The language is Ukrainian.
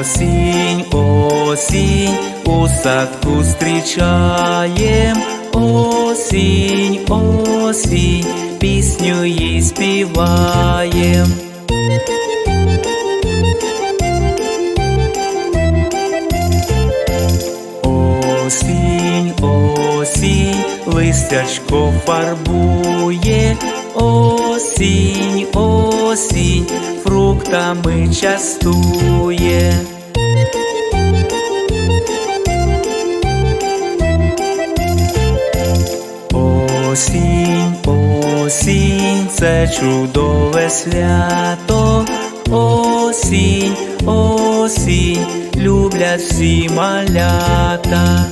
Осінь, осінь, у садку зустрічаєм, осінь, осінь, пісню їй співаєм. Осінь, осінь, листячко фарбує, осінь, осінь, фруктами частує. Осінь, осінь, це чудове свято, осінь, осінь, люблять всі малята.